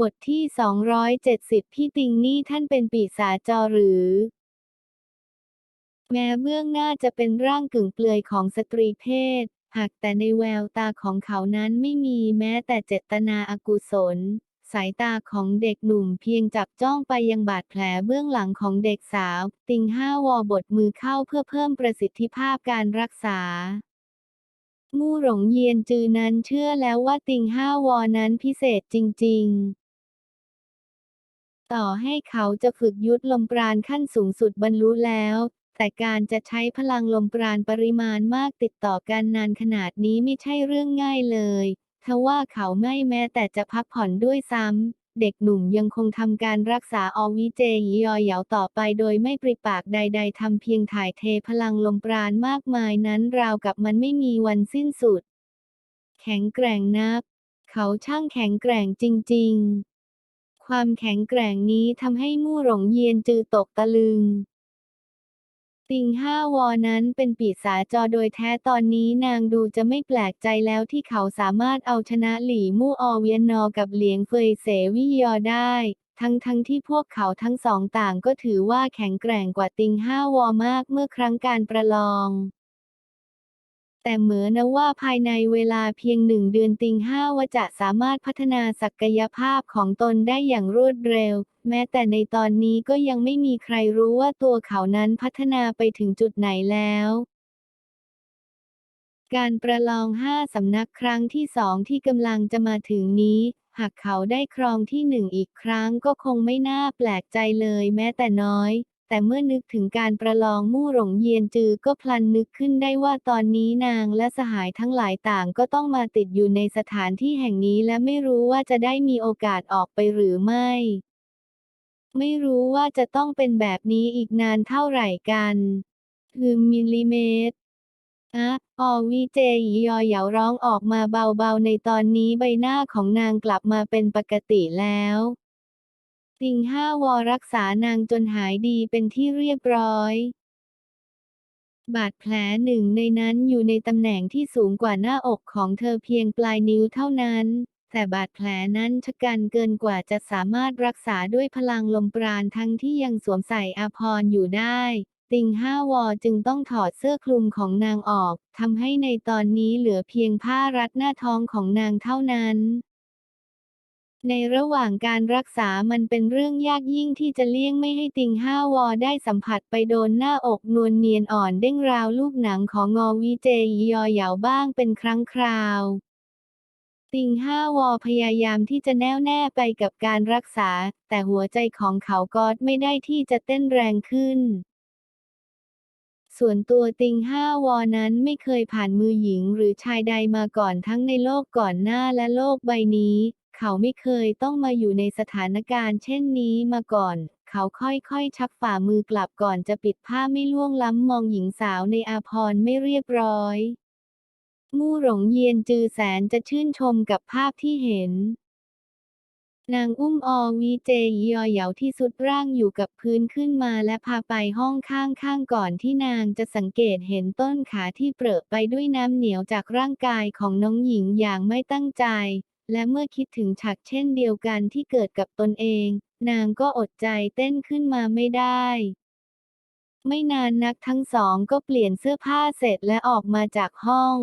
บทที่ 270 พี่ติงนี่ท่านเป็นปีศาจจอหรือ แม้เบื้องหน้าจะเป็นร่างกึ่งเปลือยของสตรีเพศ หากแต่ในแววตาของเขานั้นไม่มีแม้แต่เจตนาอากุศล สายตาของเด็กหนุ่มเพียงจับจ้องไปยังบาดแผลเบื้องหลังของเด็กสาว ติงห้าวอบทมือเข้าเพื่อเพิ่มประสิทธิภาพการรักษามู่หลงเยียนจือนั้นเชื่อแล้วว่าติงห้าวอนั้นพิเศษจริง ๆ ต่อให้เขาจะฝึกยุทธลมปราณขั้นสูงสุดบรรลุแล้ว แต่การจะใช้พลังลมปราณปริมาณมากติดต่อกันนานขนาดนี้ไม่ใช่เรื่องง่ายเลยทว่าเขาไม่แม้แต่จะพักผ่อนด้วยซ้ำ เด็กหนุ่มยังคงทำการรักษาอวิเจยยอยเหยาต่อไปโดยไม่ปริปากใด ๆทำเพียงถ่ายเทพลังลมปราณมากมายนั้นราวกับมันไม่มีวันสิ้นสุด แข็งแกร่งนัก เขาช่างแข็งแกร่งจริง ๆ ความแข็งแกร่งนี้ทำให้มู่หลงเยียนจือตกตะลึง ติงห้าวอนั้นเป็นปีศาจจอโดยแท้ตอนนี้นางดูจะไม่แปลกใจแล้วที่เขาสามารถเอาชนะหลี่มู่ออเวียนนอกับเหลียงเฟยเสวิยอได้ ทั้งทั้งที่พวกเขาทั้งสองต่างก็ถือว่าแข็งแกร่งกว่าติงห้าวอมากเมื่อครั้งการประลอง แต่เหมือนนะว่าภายในเวลาเพียงหนึ่งเดือนติงห้าวจะสามารถพัฒนาศักยภาพของตนได้อย่างรวดเร็ว แม้แต่ในตอนนี้ก็ยังไม่มีใครรู้ว่าตัวเขานั้นพัฒนาไปถึงจุดไหนแล้วการประลองห้าสำนักครั้งที่สองที่กำลังจะมาถึงนี้ หากเขาได้ครองที่หนึ่งอีกครั้งก็คงไม่น่าแปลกใจเลยแม้แต่น้อย แต่เมื่อนึกถึงการประลองมู่หลงเยียนจือก็พลันนึกขึ้นได้ว่าตอนนี้นางและสหายทั้งหลายต่างก็ต้องมาติดอยู่ในสถานที่แห่งนี้และไม่รู้ว่าจะได้มีโอกาสออกไปหรือไม่ ไม่รู้ว่าจะต้องเป็นแบบนี้อีกนานเท่าไหร่กันคือมิลลิเมตรอะออวีเจยยอเหยาร้องออกมาเบาๆ ในตอนนี้ใบหน้าของนางกลับมาเป็นปกติแล้ว ติงห้าวอรักษานางจนหายดีเป็นที่เรียบร้อย บาดแผลหนึ่งในนั้นอยู่ในตำแหน่งที่สูงกว่าหน้าอกของเธอเพียงปลายนิ้วเท่านั้น แต่บาดแผลนั้นชะกันเกินกว่าจะสามารถรักษาด้วยพลังลมปราณทั้งที่ยังสวมใส่อาภรณ์อยู่ได้ ติงห้าวอจึงต้องถอดเสื้อคลุมของนางออกทำให้ในตอนนี้เหลือเพียงผ้ารัดหน้าท้องของนางเท่านั้น ในระหว่างการรักษามันเป็นเรื่องยากยิ่งที่จะเลี่ยงไม่ให้ติงห้าวอได้สัมผัสไปโดนหน้าอกนวลเนียนอ่อนเด้งราวลูกหนังของงอวีเจยยอเหยาบ้างเป็นครั้งคราว ติงห้าวอพยายามที่จะแน่วแน่ไปกับการรักษา แต่หัวใจของเขาก็ไม่ได้ที่จะเต้นแรงขึ้นส่วนตัวติงห้าวอนั้นไม่เคยผ่านมือหญิงหรือชายใดมาก่อนทั้งในโลกก่อนหน้าและโลกใบนี้ เขาไม่เคยต้องมาอยู่ในสถานการณ์เช่นนี้มาก่อน เขาค่อยๆ ชักฝ่ามือกลับก่อนจะปิดผ้าไม่ล่วงล้ำมองหญิงสาวในอาภรไม่เรียบร้อยมู่หลงเยียนจือแสนจะชื่นชมกับภาพที่เห็น นางอุ้มอวีเจยยอเหยาที่สุดร่างอยู่กับพื้นขึ้นมาและพาไปห้องข้างๆก่อนที่นางจะสังเกตเห็นต้นขาที่เปรอะไปด้วยน้ำเหนียวจากร่างกายของน้องหญิงอย่างไม่ตั้งใจ และเมื่อคิดถึงฉากเช่นเดียวกันที่เกิดกับตนเอง นางก็อดใจเต้นขึ้นมาไม่ได้ ไม่นานนักทั้งสองก็เปลี่ยนเสื้อผ้าเสร็จและออกมาจากห้อง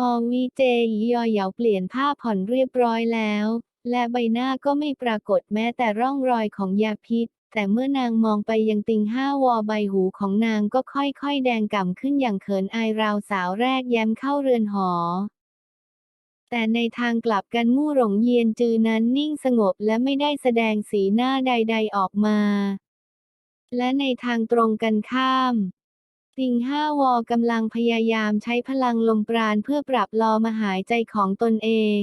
อวีเจยยอเหยาเปลี่ยนผ้าผ่อนเรียบร้อยแล้ว และใบหน้าก็ไม่ปรากฏแม้แต่ร่องรอยของยาพิษ แต่เมื่อนางมองไปยังติงห้าวอใบหูของนางก็ค่อยๆ แดงก่ำขึ้นอย่างเขินอายราวสาวแรกแย้มเข้าเรือนหอ แต่ในทางกลับกันมู่หลงเยียนจือนั้นนิ่งสงบและไม่ได้แสดงสีหน้าใด ๆออกมา และในทางตรงกันข้ามติงห้าวอกำลังพยายามใช้พลังลมปราณเพื่อปรับลมหายใจของตนเอง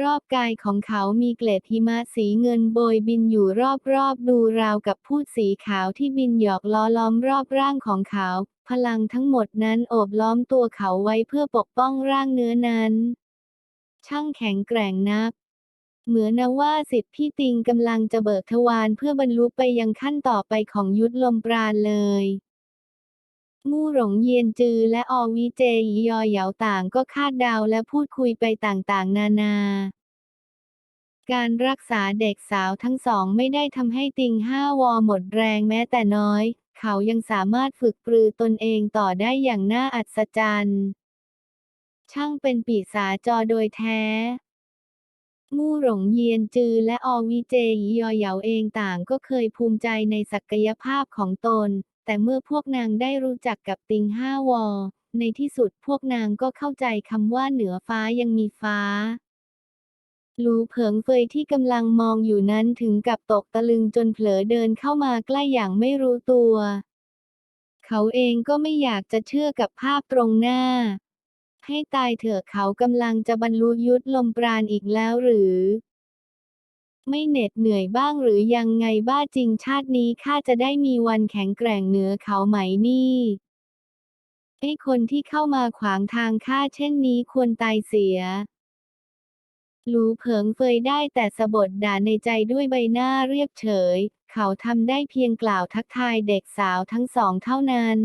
รอบกายของเขามีเกล็ดหิมะสีเงินโบยบินอยู่รอบๆดูราวกับพูดสีขาวที่บินหยอกล้อล้อมรอบร่างของเขา พลังทั้งหมดนั้นโอบล้อมตัวเขาไว้เพื่อปกป้องร่างเนื้อนั้น ช่างแข็งแกร่งนัก เหมือนนะว่าสิทธิ์พี่ติงกำลังจะเบิกทวารเพื่อบรรลุไปยังขั้นต่อไปของยุทธลมปราณเลย มู่หลงเยียนจือและอวิเจยยอเหยาต่างก็คาดเดาและพูดคุยไปต่างๆ นานา การรักษาเด็กสาวทั้งสองไม่ได้ทำให้ติงห้าวอหมดแรงแม้แต่น้อย เขายังสามารถฝึกปรือตนเองต่อได้อย่างน่าอัศจรรย์ ช่างเป็นปีศาจโดยแท้มู่หลงเยียนจือและอวิเจหยียอเหยาเองต่างก็เคยภูมิใจในศักยภาพของตน แต่เมื่อพวกนางได้รู้จักกับติงห้าวอ ในที่สุดพวกนางก็เข้าใจคำว่าเหนือฟ้ายังมีฟ้า หลูเผิงเฟยที่กำลังมองอยู่นั้นถึงกับตกตะลึงจนเผลอเดินเข้ามาใกล้อย่างไม่รู้ตัว เขาเองก็ไม่อยากจะเชื่อกับภาพตรงหน้า ให้ตายเถอะเขากำลังจะบรรลุยุทธลมปราณอีกแล้วหรือ ไม่เหน็ดเหนื่อยบ้างหรือยังไงบ้าจริงชาตินี้ข้าจะได้มีวันแข็งแกร่งเหนือเขาไหมนี่ไอ้คนที่เข้ามาขวางทางข้าเช่นนี้ควรตายเสีย หลูเผิงเฟยได้แต่สะบดด่าในใจด้วยใบหน้าเรียบเฉย เขาทำได้เพียงกล่าวทักทายเด็กสาวทั้งสองเท่านั้น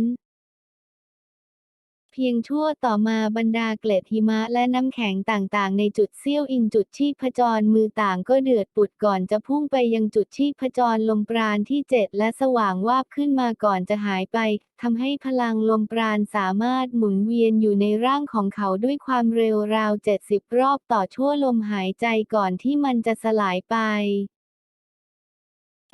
พียงชั่วต่อมาบรรดาเกล็ดหิมะและน้ำแข็งต่างๆ ในจุดเซี่ยวอินจุดชีพจรมือต่างก็เดือดปุดก่อนจะพุ่งไปยังจุดชีพจรลมปราณที่เจ็ดและสว่างวาบขึ้นมาก่อนจะหายไปทำให้พลังลมปราณสามารถหมุนเวียนอยู่ในร่างของเขาด้วยความเร็วราว 70 รอบต่อชั่วลมหายใจก่อนที่มันจะสลายไป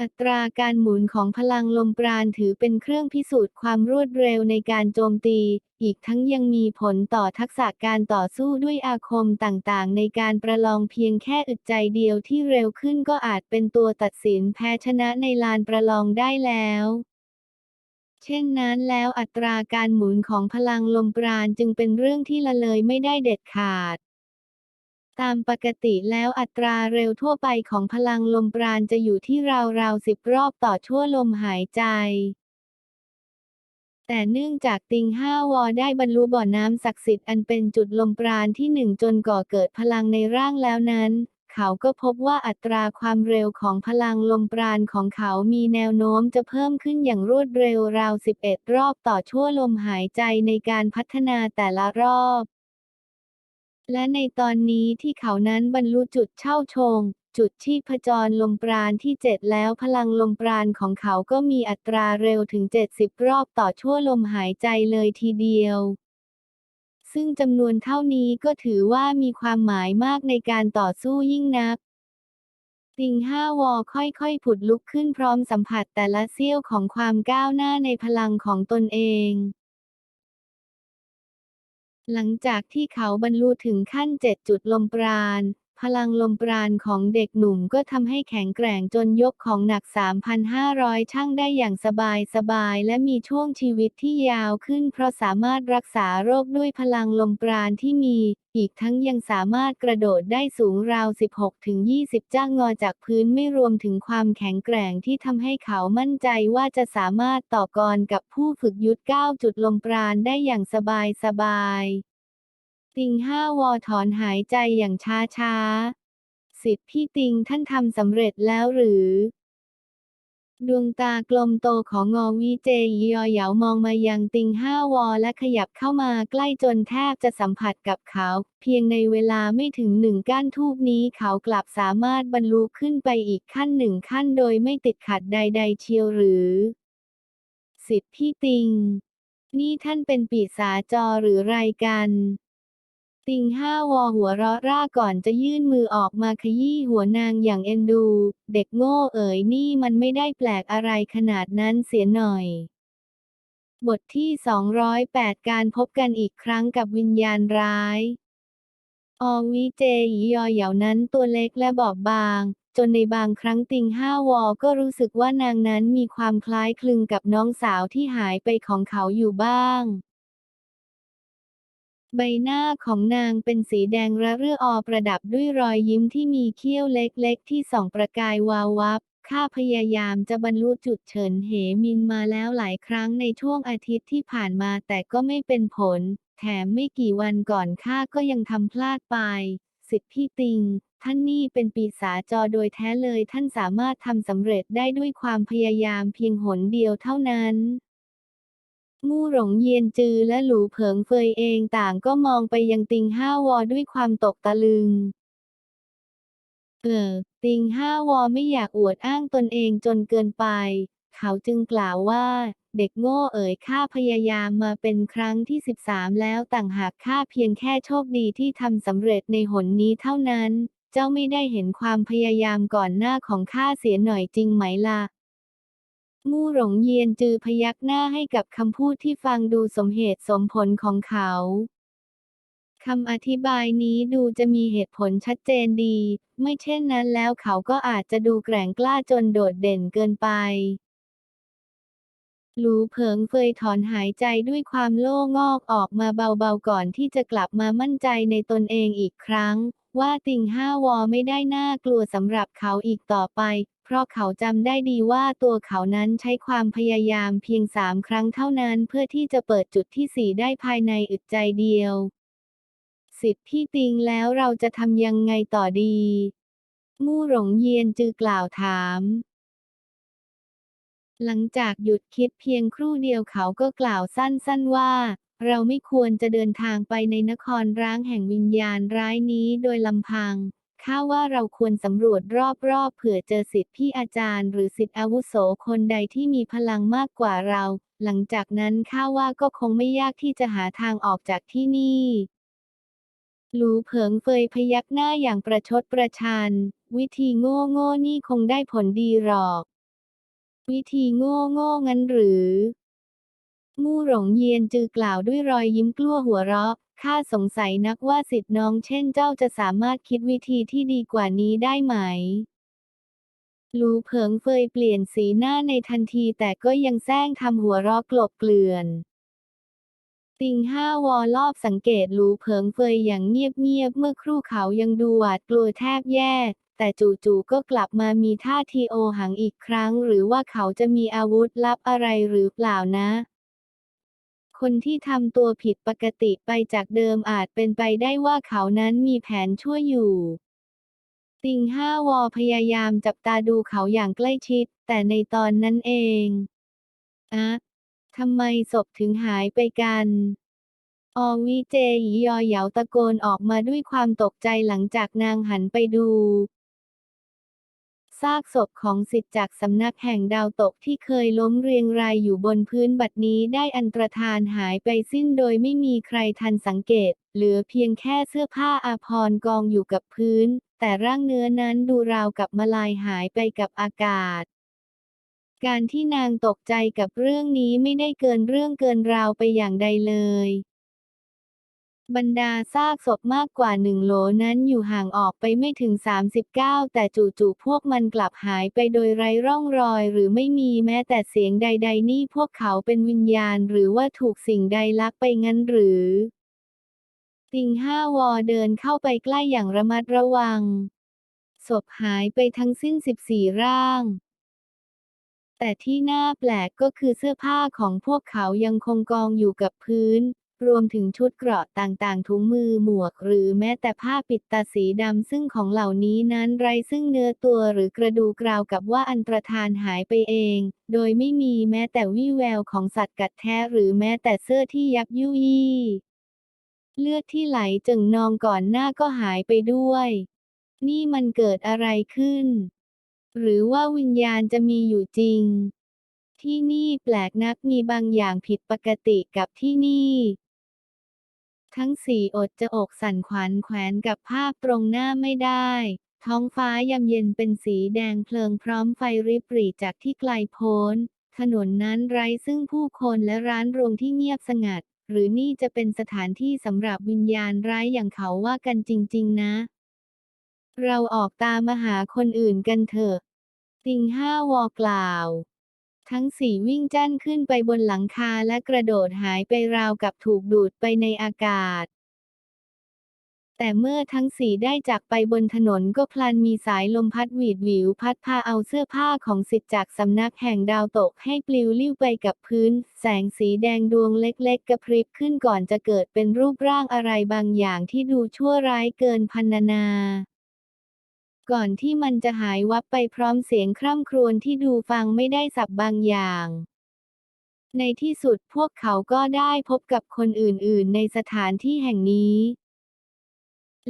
อัตราการหมุนของพลังลมปราณถือเป็นเครื่องพิสูจน์ความรวดเร็วในการโจมตี อีกทั้งยังมีผลต่อทักษะการต่อสู้ด้วยอาคมต่างๆ ในการประลองเพียงแค่อึดใจเดียวที่เร็วขึ้นก็อาจเป็นตัวตัดสินแพ้ชนะในลานประลองได้แล้วเช่นนั้นแล้วอัตราการหมุนของพลังลมปราณจึงเป็นเรื่องที่ละเลยไม่ได้เด็ดขาด ตามปกติแล้วอัตราเร็วทั่วไปของพลังลมปราณจะอยู่ที่ราวๆสิบรอบต่อชั่วลมหายใจ แต่เนื่องจากติงห้าวอได้บรรลุบ่อน้ำศักดิ์สิทธิ์อันเป็นจุดลมปราณที่หนึ่งจนก่อเกิดพลังในร่างแล้วนั้น เขาก็พบว่าอัตราความเร็วของพลังลมปราณของเขามีแนวโน้มจะเพิ่มขึ้นอย่างรวดเร็วราว 11 รอบต่อชั่วลมหายใจในการพัฒนาแต่ละรอบ และในตอนนี้ที่เขานั้นบรรลุจุดเช่าชง จุดชีพจรลมปราณที่ 7 แล้วพลังลมปราณของเขาก็มีอัตราเร็วถึง 70 รอบต่อชั่วลมหายใจเลยทีเดียว ซึ่งจำนวนเท่านี้ก็ถือว่ามีความหมายมากในการต่อสู้ยิ่งนักติงห้าวอค่อยๆ ผุดลุกขึ้นพร้อมสัมผัสแต่ละเสี้ยวของความก้าวหน้าในพลังของตนเอง หลังจากที่เขาบรรลุถึงขั้นเจ็ดจุดลมปราณ ลังลมปราณของเด็กหนุ่มก็ทำให้แข็งแกร่งจนยกของหนัก 3,500 ช่างได้อย่างสบายสบายและมีช่วงชีวิตที่ยาวขึ้น เพราะสามารถรักษาโรคด้วยพลังลมปราณที่มี อีกทั้งยังสามารถกระโดดได้สูงราว 16-20 จ้างงอจากพื้นไม่รวมถึงความแข็งแกร่งที่ทำให้เขามั่นใจว่าจะสามารถต่อกรกับผู้ฝึกยุทธ9จุดลมปราณได้อย่างสบายสบาย ติงห้าวอถอนหายใจอย่างช้าช้าสิทธิ์พี่ติงท่านทำสำเร็จแล้วหรือ ดวงตากลมโตของงอวีเจยยอเหยามองมายังติงห้าวอและขยับเข้ามาใกล้จนแทบจะสัมผัสกับเขา เพียงในเวลาไม่ถึงหนึ่งก้านทูบนี้เขากลับสามารถบรรลุขึ้นไปอีกขั้นหนึ่งขั้นโดยไม่ติดขัดใด ๆ เชียวหรือ สิทธิ์พี่ติง นี่ท่านเป็นปีศาจอหรือไรกัน ติงห้าวอหัวเราะร่าก่อนจะยื่นมือออกมาขยี้หัวนางอย่างเอ็นดู เด็กโง่เอ๋ยนี่มันไม่ได้แปลกอะไรขนาดนั้นเสียหน่อย บทที่ 208 การพบกันอีกครั้งกับวิญญาณร้าย อวิเจยียอเหยานั้นตัวเล็กและบอบบาง จนในบางครั้งติงห้าวอก็รู้สึกว่านางนั้นมีความคล้ายคลึงกับน้องสาวที่หายไปของเขาอยู่บ้าง ใบหน้าของนางเป็นสีแดงระเรื่ออประดับด้วยรอยยิ้มที่มีเขี้ยวเล็กๆ ที่ส่องประกายวาววับ ข้าพยายามจะบรรลุจุดเฉินเหมินมาแล้วหลายครั้งในช่วงอาทิตย์ที่ผ่านมาแต่ก็ไม่เป็นผล แถมไม่กี่วันก่อนข้าก็ยังทำพลาดไป สิทธิพี่ติง ท่านนี่เป็นปีศาจอโดยแท้เลยท่านสามารถทำสำเร็จได้ด้วยความพยายามเพียงหนเดียวเท่านั้น มู่หลงเยียนจือและหลูเผิงเฟยเองต่างก็มองไปยังติงห้าวอด้วยความตกตะลึง เออ ติงห้าวอไม่อยากอวดอ้างตนเองจนเกินไป เขาจึงกล่าวว่า เด็กโง่เอ๋ยข้าพยายามมาเป็นครั้งที่ 13 แล้วต่างหากข้าเพียงแค่โชคดีที่ทำสำเร็จในหนนี้เท่านั้น เจ้าไม่ได้เห็นความพยายามก่อนหน้าของข้าเสียหน่อยจริงไหมล่ะ มู่หลงเยียนจือพยักหน้าให้กับคำพูดที่ฟังดูสมเหตุสมผลของเขาคำอธิบายนี้ดูจะมีเหตุผลชัดเจนดี ไม่เช่นนั้นแล้วเขาก็อาจจะดูแกร่งกล้าจนโดดเด่นเกินไป หลูเผิงเฟยถอนหายใจด้วยความโล่งอกออกมาเบาๆก่อนที่จะกลับมามั่นใจในตนเองอีกครั้ง ว่าติ่งห้าวอไม่ได้น่ากลัวสำหรับเขาอีกต่อไป เพราะเขาจำได้ดีว่าตัวเขานั้นใช้ความพยายามเพียงสามครั้งเท่านั้นเพื่อที่จะเปิดจุดที่สี่ได้ภายในอึดใจเดียว สิทธิ์พี่ติงแล้วเราจะทำยังไงต่อดี มู่หลงเยียนจือกล่าวถาม หลังจากหยุดคิดเพียงครู่เดียวเขาก็กล่าวสั้นๆว่าเราไม่ควรจะเดินทางไปในนครร้างแห่งวิญญาณร้ายนี้โดยลำพัง ข้าว่าเราควรสำรวจรอบๆเผื่อเจอสิทธิพี่อาจารย์ หรือสิทธิอาวุโสคนใดที่มีพลังมากกว่าเรา หลังจากนั้นข้าว่าก็คงไม่ยากที่จะหาทางออกจากที่นี่ หลูเผิงเฟยพยักหน้าอย่างประชดประชัน วิธีโง่โง่นี่คงได้ผลดีหรอก วิธีโง่โง่งั้นหรือ มู่หลงเยียนจือกล่าวด้วยรอยยิ้มกลั้วหัวเราะข้าสงสัยนักว่าสิทธิ์น้องเช่นเจ้าจะสามารถคิดวิธีที่ดีกว่านี้ได้ไหมหลูเผิงเฟยเปลี่ยนสีหน้าในทันทีแต่ก็ยังแซงทำหัวเราะกลบเกลื่อน ติงห้าวอรอบสังเกตหลูเผิงเฟยอย่างเงียบๆเมื่อครู่เขายังดูหวาดกลัวแทบแย่ แต่จู่ๆก็กลับมามีท่าทีโอหังอีกครั้ง หรือว่าเขาจะมีอาวุธลับอะไรหรือเปล่านะ คนที่ทำตัวผิดปกติไปจากเดิมอาจเป็นไปได้ว่าเขานั้นมีแผนชั่วอยู่ติงห้าวอพยายามจับตาดูเขาอย่างใกล้ชิด แต่ในตอนนั้นเองอะทำไมศพถึงหายไปกัน อวิเจหยียอเหยาตะโกนออกมาด้วยความตกใจหลังจากนางหันไปดู ซากศพของสิทธิ์จากสำนักแห่งดาวตกที่เคยล้มเรียงรายอยู่บนพื้นบัดนี้ได้อันตรธานหายไปสิ้นโดยไม่มีใครทันสังเกต เหลือเพียงแค่เสื้อผ้าอาภรณ์กองอยู่กับพื้น แต่ร่างเนื้อนั้นดูราวกับมาลายหายไปกับอากาศการที่นางตกใจกับเรื่องนี้ไม่ได้เกินเรื่องเกินราวไปอย่างใดเลย บรรดาซากศพมากกว่าหนึ่งโหลนั้นอยู่ห่างออกไปไม่ถึง 39 แต่จู่ๆพวกมันกลับหายไปโดยไร้ร่องรอย หรือไม่มีแม้แต่เสียงใด ๆ นี่พวกเขาเป็นวิญญาณหรือว่าถูกสิ่งใดลักไปงั้นหรือ ติงห้าวอเดินเข้าไปใกล้อย่างระมัดระวัง ศพหายไปทั้งสิ้น 14 ร่างแต่ที่น่าแปลกก็คือเสื้อผ้าของพวกเขายังคงกองอยู่กับพื้น รวมถึงชุดเกราะต่างๆ ถุงมือหมวก หรือแม้แต่ผ้าปิดตาสีดำซึ่งของเหล่านี้นั้นไรซึ่งเนื้อตัวหรือกระดูกราวกับว่าอันตรธานหายไปเอง โดยไม่มีแม้แต่วี่แววของสัตว์กัดแท้หรือแม้แต่เสื้อที่ยับยุยี่เลือดที่ไหลจึงนองก่อนหน้าก็หายไปด้วย นี่มันเกิดอะไรขึ้น หรือว่าวิญญาณจะมีอยู่จริงที่นี่แปลกนักมีบางอย่างผิดปกติกับที่นี่ ทั้งสี่อดจะอกสั่นขวัญแขวนกับภาพตรงหน้าไม่ได้ ท้องฟ้ายำเย็นเป็นสีแดงเพลิงพร้อมไฟริบหรี่จากที่ไกลโพ้น ถนนนั้นไร้ซึ่งผู้คนและร้านรวงที่เงียบสงัด หรือนี่จะเป็นสถานที่สำหรับวิญญาณร้ายอย่างเขาว่ากันจริง ๆ นะ เราออกตามาหาคนอื่นกันเถอะติงห้าวอกล่าว ทั้งสี่วิ่งจั่นขึ้นไปบนหลังคาและกระโดดหายไปราวกับถูกดูดไปในอากาศ แต่เมื่อทั้งสี่ได้จากไปบนถนนก็พลันมีสายลมพัดหวีดหวิวพัดพาเอาเสื้อผ้าของสิทธิ์จากสำนักแห่งดาวตกให้ปลิวลิ่วไปกับพื้น แสงสีแดงดวงเล็กๆ กระพริบขึ้นก่อนจะเกิดเป็นรูปร่างอะไรบางอย่างที่ดูชั่วร้ายเกินพรรณนา ก่อนที่มันจะหายวับไปพร้อมเสียงคร่ำครวญที่ดูฟังไม่ได้สับบางอย่าง ในที่สุดพวกเขาก็ได้พบกับคนอื่นๆ ในสถานที่แห่งนี้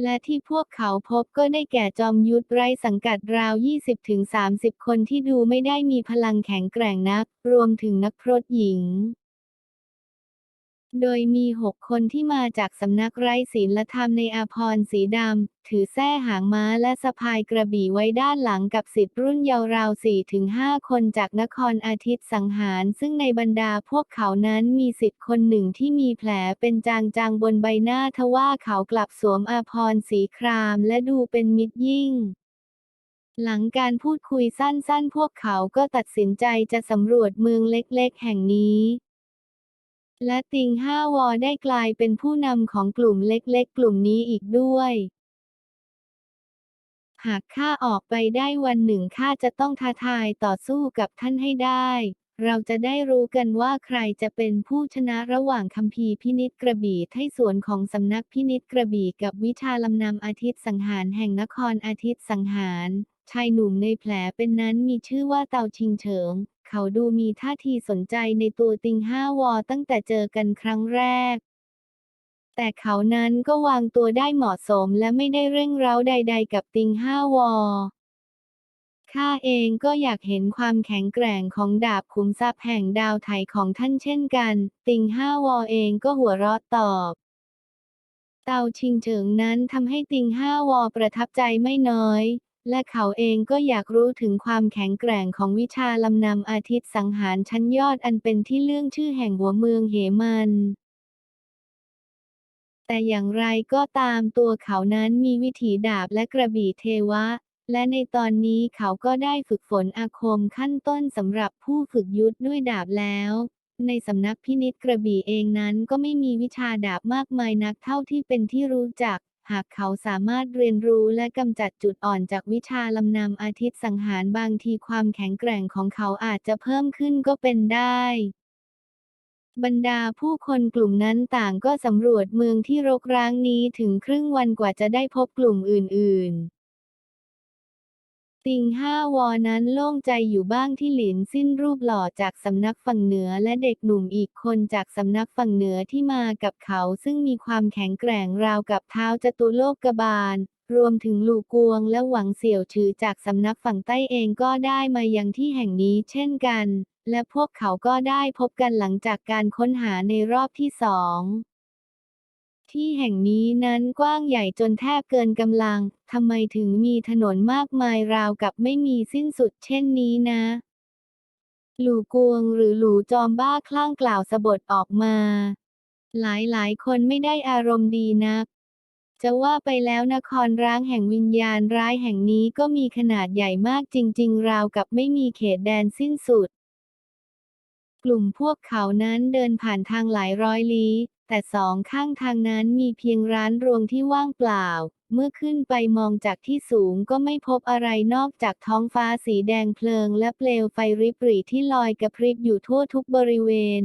และที่พวกเขาพบก็ได้แก่จอมยุทธไร้สังกัดราว 20-30 คนที่ดูไม่ได้มีพลังแข็งแกร่งนัก รวมถึงนักพรตหญิง โดยมี 6 คนที่มาจากสำนักไร้ศีลธรรมในอาภรสีดำ ถือแส้หางม้าและสะพายกระบี่ไว้ด้านหลังกับสิทธิ์รุ่นเยาว์ราว 4-5 คนจากนครอาทิตย์สังหาร ซึ่งในบรรดาพวกเขานั้นมีสิทธิ์คนหนึ่งที่มีแผลเป็นจางๆบนใบหน้าทว่าเขากลับสวมอาภรสีครามและดูเป็นมิตรยิ่งหลังการพูดคุยสั้นๆ พวกเขาก็ตัดสินใจจะสำรวจเมืองเล็กๆ แห่งนี้ และติงห้าวอได้กลายเป็นผู้นำของกลุ่มเล็กๆ กลุ่มนี้อีกด้วย หากข้าออกไปได้วันหนึ่งข้าจะต้องท้าทายต่อสู้กับท่านให้ได้ เราจะได้รู้กันว่าใครจะเป็นผู้ชนะระหว่างคัมภีร์พินิจกระบี่ไทสวนของสำนักพินิจกระบี่กับวิชาลำนำอาทิตย์สังหารแห่งนครอาทิตย์สังหารชายหนุ่มในแผลเป็นนั้นมีชื่อว่าเตาชิงเฉิง เขาดูมีท่าทีสนใจในตัวติงห้าวอตั้งแต่เจอกันครั้งแรก แต่เขานั้นก็วางตัวได้เหมาะสมและไม่ได้เร่งเร้าใด ๆ กับติงห้าวอข้าเองก็อยากเห็นความแข็งแกร่งของดาบขุมทรัพย์แห่งดาวไถของท่านเช่นกัน ติงห้าวอเองก็หัวเราะตอบเตาชิงเฉิงนั้นทำให้ติงห้าวอประทับใจไม่น้อย และเขาเองก็อยากรู้ถึงความแข็งแกร่งของวิชาลำนำอาทิตย์สังหารชั้นยอดอันเป็นที่เลื่องชื่อแห่งหัวเมืองเหมัน แต่อย่างไรก็ตามตัวเขานั้นมีวิถีดาบและกระบี่เทวะ และในตอนนี้เขาก็ได้ฝึกฝนอาคมขั้นต้นสำหรับผู้ฝึกยุทธด้วยดาบแล้ว ในสำนักพินิจกระบี่เองนั้นก็ไม่มีวิชาดาบมากมายนักเท่าที่เป็นที่รู้จัก หากเขาสามารถเรียนรู้และกำจัดจุดอ่อนจากวิชาลำนำอาทิตย์สังหารบางทีความแข็งแกร่งของเขาอาจจะเพิ่มขึ้นก็เป็นได้ บรรดาผู้คนกลุ่มนั้นต่างก็สำรวจเมืองที่รกร้างนี้ถึงครึ่งวันกว่าจะได้พบกลุ่มอื่น ๆ ติงห้าวอนั้นโล่งใจอยู่บ้างที่หลินสิ้นรูปหล่อจากสำนักฝั่งเหนือและเด็กหนุ่มอีกคนจากสำนักฝั่งเหนือที่มากับเขาซึ่งมีความแข็งแกร่งราวกับเท้าจตุโลกบาล รวมถึงลูกวงและหวังเสี่ยวชือจากสำนักฝั่งใต้เองก็ได้มายังที่แห่งนี้เช่นกัน และพวกเขาก็ได้พบกันหลังจากการค้นหาในรอบที่สอง ที่แห่งนี้นั้นกว้างใหญ่จนแทบเกินกำลัง ทำไมถึงมีถนนมากมายราวกับไม่มีสิ้นสุดเช่นนี้นะ หลู่กวงหรือหลู่จอมบ้าคลั่งกล่าวสะบดออกมา หลายหลายคนไม่ได้อารมณ์ดีนัก จะว่าไปแล้วนครร้างแห่งวิญญาณร้ายแห่งนี้ก็มีขนาดใหญ่มากจริง ๆ ราวกับไม่มีเขตแดนสิ้นสุดกลุ่มพวกเขานั้นเดินผ่านทางหลายร้อยลี้ แต่สองข้างทางนั้นมีเพียงร้านรวงที่ว่างเปล่า เมื่อขึ้นไปมองจากที่สูงก็ไม่พบอะไรนอกจากท้องฟ้าสีแดงเพลิงและเปลวไฟริบหรี่ที่ลอยกระพริบอยู่ทั่วทุกบริเวณ